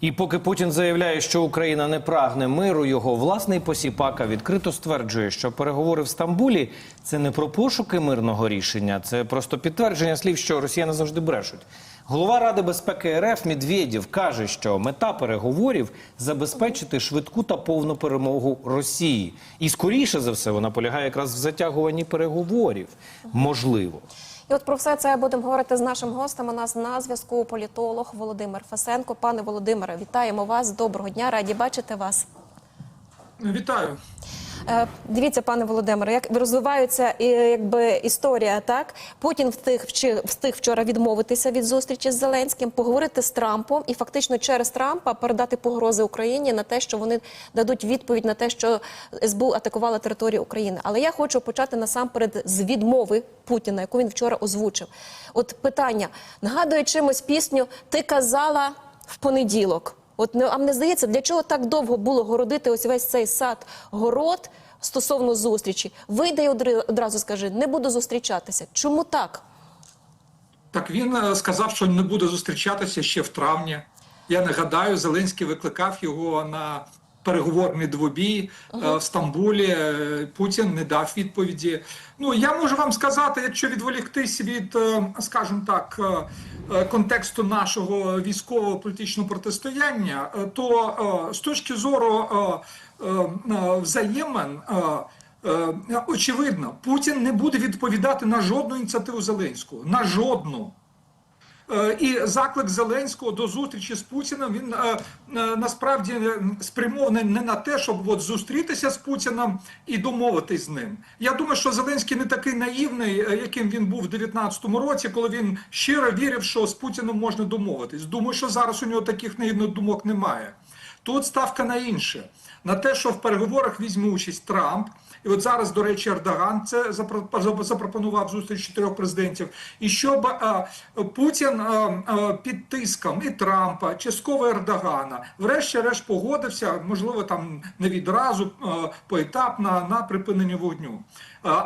І поки Путін заявляє, що Україна не прагне миру, його власний посіпака відкрито стверджує, що переговори в Стамбулі це не про пошуки мирного рішення, це просто підтвердження слів, що росіяни завжди брешуть. Голова Ради безпеки РФ Медведєв каже, що мета переговорів забезпечити швидку та повну перемогу Росії. І скоріше за все вона полягає якраз в затягуванні переговорів. Можливо. І от про все це будемо говорити з нашим гостем. У нас на зв'язку політолог Володимир Фасенко. Пане Володимире, вітаємо вас. Доброго дня, раді бачити вас. Вітаю. Е, Дивіться, пане Володимире, як розвивається е, якби історія, так Путін встиг встиг вчора відмовитися від зустрічі з Зеленським, поговорити з Трампом і фактично через Трампа передати погрози Україні на те, що вони дадуть відповідь на те, що СБУ атакувала територію України. Але я хочу почати насамперед з відмови Путіна, яку він вчора озвучив. От питання нагадує чимось пісню Ти казала в понеділок. От не а мені здається, для чого так довго було городити ось весь цей сад город стосовно зустрічі? Вийде і одразу скажи, не буду зустрічатися. Чому так? Так він е, сказав, що не буде зустрічатися ще в травні. Я нагадаю, Зеленський викликав його на переговорний двобій е, в Стамбулі. Е, Путін не дав відповіді. Ну я можу вам сказати, якщо відволіктись від, е, скажімо так, контексту нашого військового політичного протистояння, то з точки зору взаємин. Очевидно, Путін не буде відповідати на жодну ініціативу Зеленського. На жодну. Е, І заклик Зеленського до зустрічі з Путіним він е, е, насправді спрямований не на те, щоб от зустрітися з Путіним і домовитись з ним. Я думаю, що Зеленський не такий наївний, яким він був в 19-му році, коли він щиро вірив, що з Путіним можна домовитись. Думаю, що зараз у нього таких наївних думок немає. Тут ставка на інше, на те, що в переговорах візьме участь Трамп. І от зараз, до речі, Ердоган це запро- запропонував зустріч чотирьох президентів. І щоб е, Путін е, е, під тиском і Трампа, частково Ердогана, врешті-решт погодився, можливо, там не відразу поетапно на припинення вогню.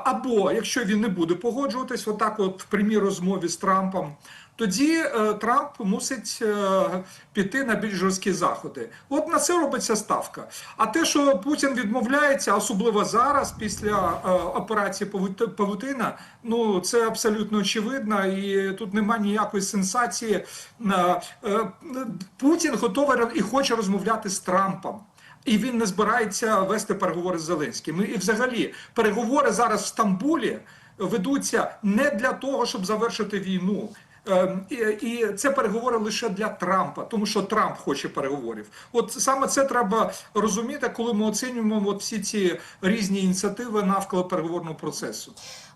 Або якщо він не буде погоджуватись, отак, от в прямій розмові з Трампом. Тоді е, Трамп мусить е, піти на більш жорсткі заходи. От на це робиться ставка. А те, що Путін відмовляється, особливо зараз, після е, операції «Павут- Павутина, ну це абсолютно очевидно, і тут немає ніякої сенсації. Путін готовий і хоче розмовляти з Трампом. І він не збирається вести переговори з Зеленським. І взагалі переговори зараз в Стамбулі ведуться не для того, щоб завершити війну. Ем, І, це переговори лише для Трампа, тому що Трамп хоче переговорів. От саме це треба розуміти, коли ми оцінюємо от всі ці різні ініціативи навколо переговорного процесу.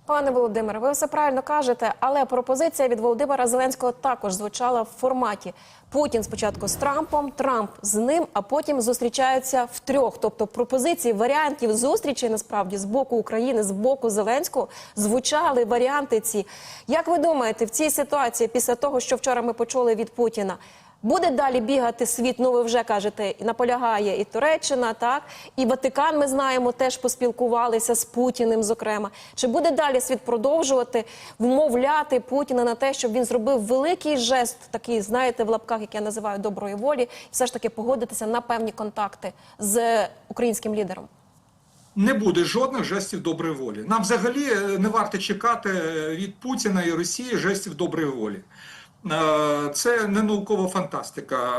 Пане Володимире, ви все правильно кажете, але пропозиція від Володимира Зеленського також звучала в форматі Путін спочатку з Трампом, Трамп з ним, а потім зустрічаються втрьох. Тобто пропозиції варіантів зустрічей насправді з боку України, з боку Зеленського звучали варіанти ці. Як ви думаєте, в цій ситуації, після того, що вчора ми почули від Путіна? Буде далі бігати світ, ну ви вже кажете, і наполягає і Туреччина, так і Ватикан. Ми знаємо, теж поспілкувалися з Путіним. Зокрема, чи буде далі світ продовжувати вмовляти Путіна на те, щоб він зробив великий жест, такий, знаєте, в лапках, як я називаю доброї волі, і все ж таки погодитися на певні контакти з українським лідером? Не буде жодних жестів доброї волі. Нам взагалі е, не варто чекати від Путіна і Росії жестів доброї волі. Е, Це не наукова фантастика.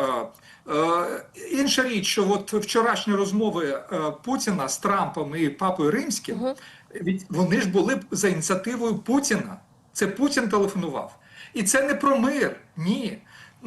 Е, е, Інша річ, що от вчорашні розмови Путіна з Трампом і Папою Римським, від- вони ж були за ініціативою Путіна. Це Путін телефонував. І це не про мир. Ні.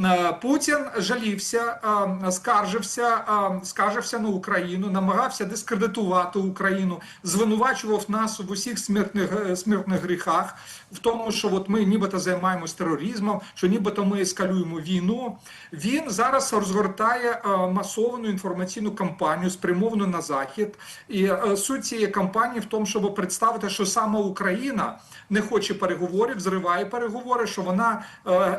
Е, Путін жалівся, е, скаржився, е, скаржився на Україну, намагався дискредитувати Україну, звинувачував нас в усіх смертних, смертних гріхах, в тому, що от ми нібито займаємось тероризмом, що нібито ми ескалюємо війну. Він зараз розгортає масовану інформаційну кампанію, спрямовану на захід. І суть цієї кампанії в тому, щоб представити, що саме Україна не хоче переговорів, зриває переговори, що вона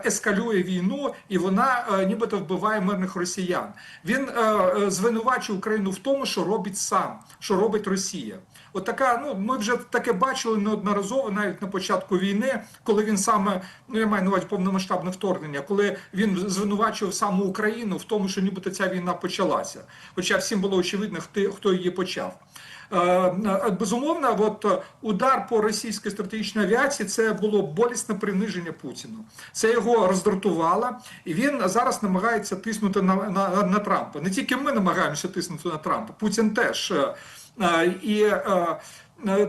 ескалює війну і вона е, нібито вбиває мирних росіян. Він е, е, звинувачує Україну в тому, що робить сам, що робить Росія. От така, ну ми вже таке бачили неодноразово, навіть на початку війни, коли він саме ну я маю на увазі повномасштабне вторгнення, коли він звинувачував саму Україну в тому, що нібито ця війна почалася. Хоча всім було очевидно, хто, хто її почав. Е, е, Безумовно, от е, удар по російській стратегічній авіації це було болісне приниження Путіну. Це його роздратувало, і він зараз намагається тиснути на, на, на Трампа. Не тільки ми намагаємося тиснути на Трампа, Путін теж. І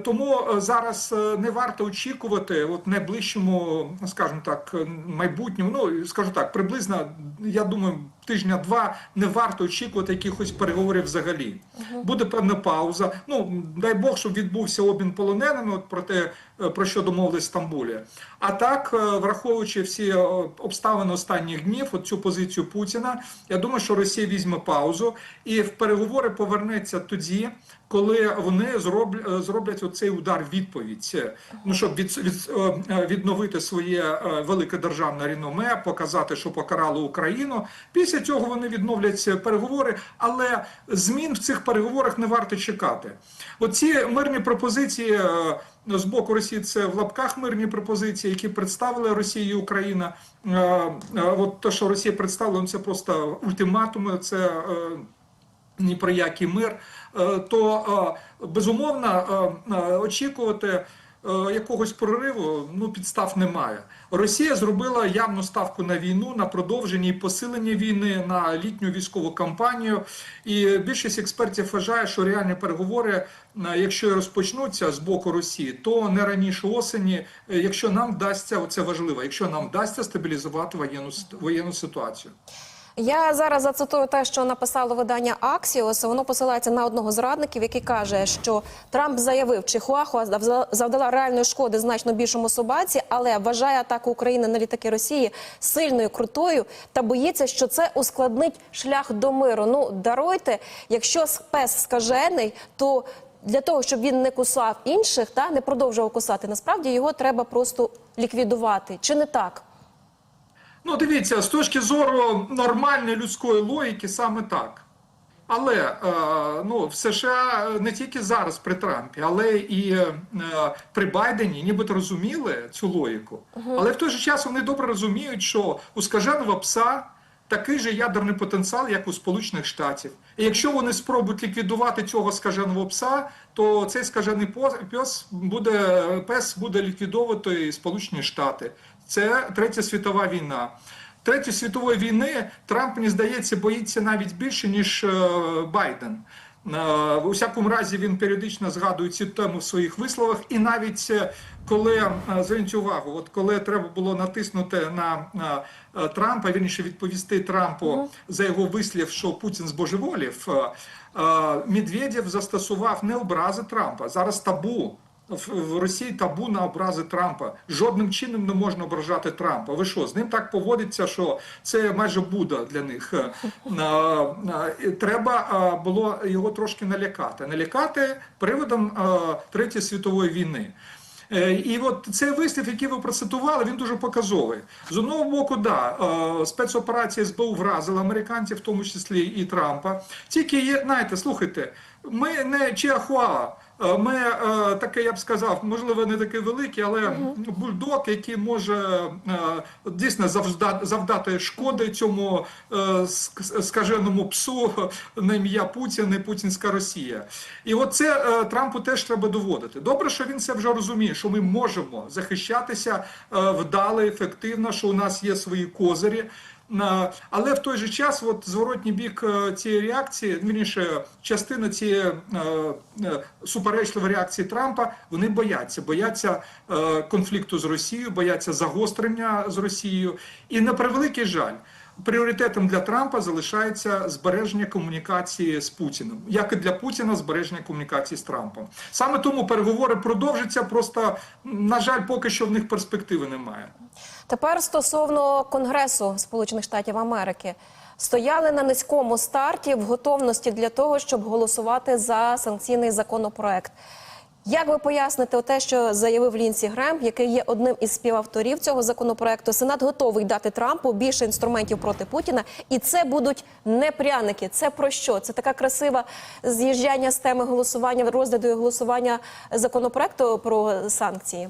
тому зараз не варто очікувати, от найближчому, скажімо так, майбутньому, ну скажу так, приблизно, я думаю, тижня-два не варто очікувати якихось переговорів взагалі. Буде певна пауза. Ну дай Бог, щоб відбувся обмін полоненими, от про те, е, про що домовились в Стамбулі. А так, е, враховуючи всі е, обставини останніх днів, от цю позицію Путіна, я думаю, що Росія візьме паузу і в переговори повернеться тоді, коли вони зроблять, зроблять оцей удар відповідь. Ну щоб від, від, відновити своє велике державне реноме, показати, що покарали Україну. Після цього вони відновлять переговори, але змін в цих переговорах не варто чекати. Оці мирні пропозиції е, з боку Росії це в лапках мирні пропозиції, які представили Росія і Україна. Е, е, От те, що Росія представила, ну, це просто ультиматуми. Це ні про який мир, то безумовно очікувати якогось прориву ну підстав немає. Росія зробила явну ставку на війну, на продовження і посилення війни, на літню військову кампанію. І більшість експертів вважає, що реальні переговори, е, якщо розпочнуться з боку Росії, то не раніше осені, е, якщо нам вдасться, це важливо, якщо нам вдасться стабілізувати воєнну воєнну ситуацію. Я зараз зацитую те, що написало видання Axios. Воно посилається на одного з радників, який каже, що Трамп заявив, Чихуахуа завдала- завдала реальної шкоди значно більшому собаці, але вважає атаку України на літаки Росії сильною крутою та боїться, що це ускладнить шлях до миру. Ну даруйте, якщо пес скажений, то для того, щоб він не кусав інших, та не продовжував кусати, насправді його треба просто ліквідувати. Чи не так? Ну, дивіться, з точки зору нормальної людської логіки, саме так. Але е, ну, в США не тільки зараз при Трампі, але і е, при Байдені нібито розуміли цю логіку. Але в той же час вони добре розуміють, що у скаженого пса такий же ядерний потенціал, як у Сполучених Штатів. І якщо вони спробують ліквідувати цього скаженого пса, то цей скажений пес буде, пес буде ліквідовувати і Сполучені Штати. Це третя світова війна. Третьої світової війни Трамп, мені здається, боїться навіть більше, ніж е, Байден. Е, У всякому разі він періодично згадує цю тему в своїх висловах, і навіть е, коли е, зверніть увагу, от коли треба було натиснути на е, е, Трампа, вірніше відповісти Трампу за його вислів, що Путін збожеволів, е, е, Медведєв застосував не образи Трампа. Зараз табу в Росії табу на образи Трампа. Жодним чином не можна ображати Трампа. Ви що, з ним так поводиться, що це майже Буда для них. Е, Треба е, було його трошки налякати. Налякати приводом е, Третьої світової війни. І от цей вислів, який ви процитували, він дуже показовий. З одного боку, да, спецоперація СБУ вразила американців, в тому числі і Трампа. Тільки є, знаєте, слухайте, ми не Чіахуа. Е, Ми е, таке, я б сказав, можливо, не такий великий, але бульдог, який може е, дійсно завдати шкоди цьому скаженому псу на ім'я Путін і Путінська Росія. І от це Трампу теж треба доводити. Добре, що він це вже розуміє, що ми можемо захищатися вдало, ефективно, що у нас є свої козирі. Але в той же час, от зворотній бік е, цієї реакції, вірніше, частина цієї е, е, суперечливої реакції Трампа, вони бояться, бояться конфлікту з Росією, бояться загострення з Росією. І на превеликий жаль. Пріоритетом для Трампа залишається збереження комунікації з Путіним, як і для Путіна збереження комунікації з Трампом. Саме тому переговори продовжаться. Просто на жаль, поки що в них перспективи немає. Тепер стосовно Конгресу Сполучених Штатів Америки стояли на низькому старті в готовності для того, щоб голосувати за санкційний законопроект. Як ви поясните те, що заявив Лінсі Грем, який є одним із співавторів цього законопроекту? Сенат готовий дати Трампу більше інструментів проти Путіна, і це будуть не пряники. Це про що? Це така красива з'їжджання з теми голосування, розгляду і голосування законопроекту про санкції.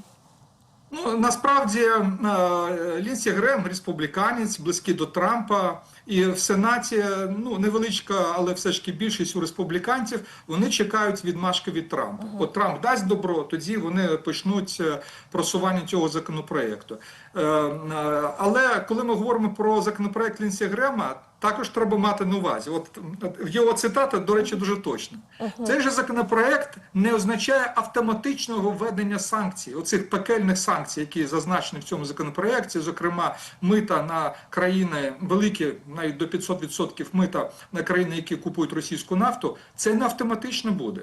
Ну насправді е, Лінсі Грем республіканець, близький до Трампа, і в Сенаті ну невеличка, але все ж таки більшість у республіканців вони чекають відмашки від Трампа. От Трамп дасть добро, тоді вони почнуть е, просування цього законопроекту. Е, е, Але коли ми говоримо про законопроект Лінсі Грема, також треба мати на увазі. От його цитата, до речі, дуже точна. Цей же законопроект не означає автоматичного введення санкцій, оцих пекельних санкцій, які зазначені в цьому законопроекті, зокрема, мита на країни великі, навіть до 500% мита на країни, які купують російську нафту, це не автоматично буде.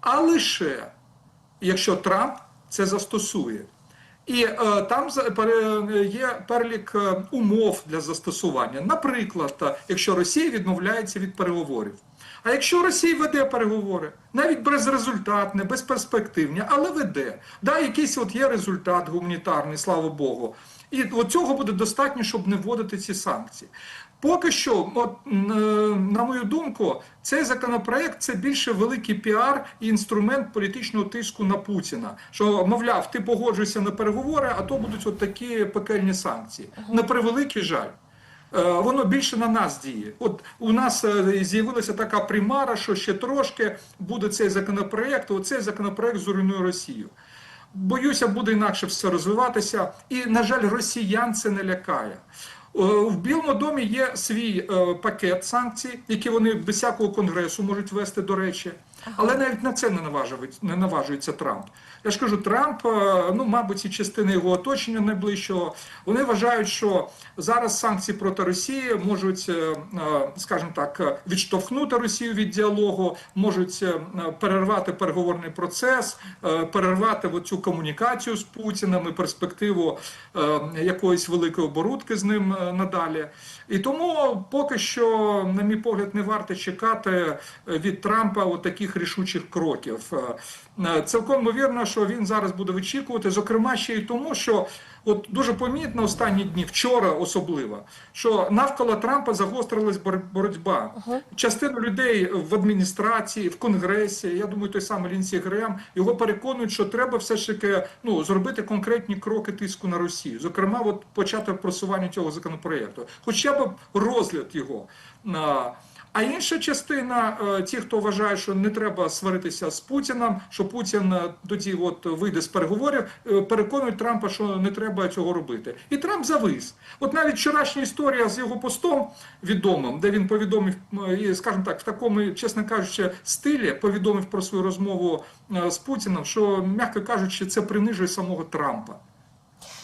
А лише якщо Трамп це застосує. І е, там є перелік е, умов для застосування. Наприклад, е, якщо Росія відмовляється від переговорів. А якщо Росія веде переговори, навіть безрезультатне, безперспективні, але веде, да, якийсь от є результат гуманітарний, слава Богу. І от цього буде достатньо, щоб не вводити ці санкції. Поки що, от, е, на мою думку, цей законопроект це більше великий піар і інструмент політичного тиску на Путіна. Що, мовляв, ти погоджуєшся на переговори, а то будуть от такі пекельні санкції. На превеликий жаль. Е, Воно більше на нас діє. От у нас е, з'явилася така примара, що ще трошки буде цей законопроект. Оцей законопроект зруйнує Росію. Боюся, буде інакше все розвиватися. І, на жаль, росіян це не лякає. Е, В Білому домі є свій е, пакет санкцій, які вони без всякого конгресу можуть вести, до речі. Але навіть на це не наважується, не наважується Трамп. Я ж кажу, Трамп, е, ну мабуть, і частина його оточення найближчого, вони вважають, що зараз санкції проти Росії можуть, скажімо так, відштовхнути Росію від діалогу, можуть перервати переговорний процес, перервати цю комунікацію з Путіним і перспективу якоїсь великої оборудки з ним надалі. І тому поки що, на мій погляд, не варто чекати е, від Трампа таких рішучих кроків. Е, е, Цілком ймовірно, що він зараз буде вичікувати, зокрема ще й тому, що от дуже помітно останні дні, вчора особливо, що навколо Трампа загострилась бор- боротьба. Частину людей в адміністрації, в конгресі, я думаю, той самий Лінсі Грем, його переконують, що треба все ж таки ну, зробити конкретні кроки тиску на Росію. Зокрема, от почати просування цього законопроекту, хоча б розгляд його. А, інша частина, е, ті, хто вважає, що не треба сваритися з Путіним, що Путін е, тоді от вийде з переговорів, е, переконують Трампа, що не треба цього робити. І Трамп завис. От навіть вчорашня історія з його постом відомим, де він повідомив, і, скажімо так, в такому, чесно кажучи, стилі повідомив про свою розмову з Путіним, що, м'яко кажучи, це принижує самого Трампа.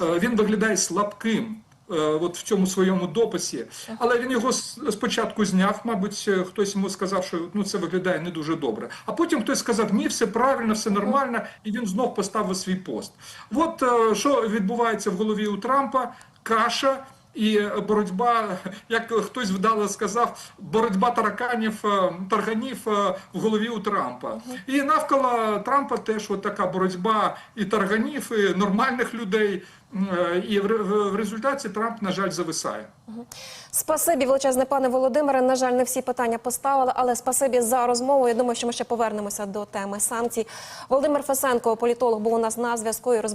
Він виглядає слабким. Е, От в цьому своєму дописі, але він його спочатку зняв. Мабуть, е, хтось йому сказав, що ну це виглядає не дуже добре. А потім хтось сказав, ні, все правильно, все нормально, і він знов поставив свій пост. От е, що відбувається в голові у Трампа: каша. І боротьба, як хтось вдало сказав, боротьба тараканів, е, тарганів е, в голові у Трампа. І навколо Трампа теж от така боротьба і тарганів, і нормальних людей. Е, І в результаті Трамп, на жаль, зависає. Спасибі, величезне пане Володимире. На жаль, не всі питання поставили, але спасибі за розмову. Я думаю, що ми ще повернемося до теми санкцій. Володимир Фесенко, політолог, був у нас на зв'язку і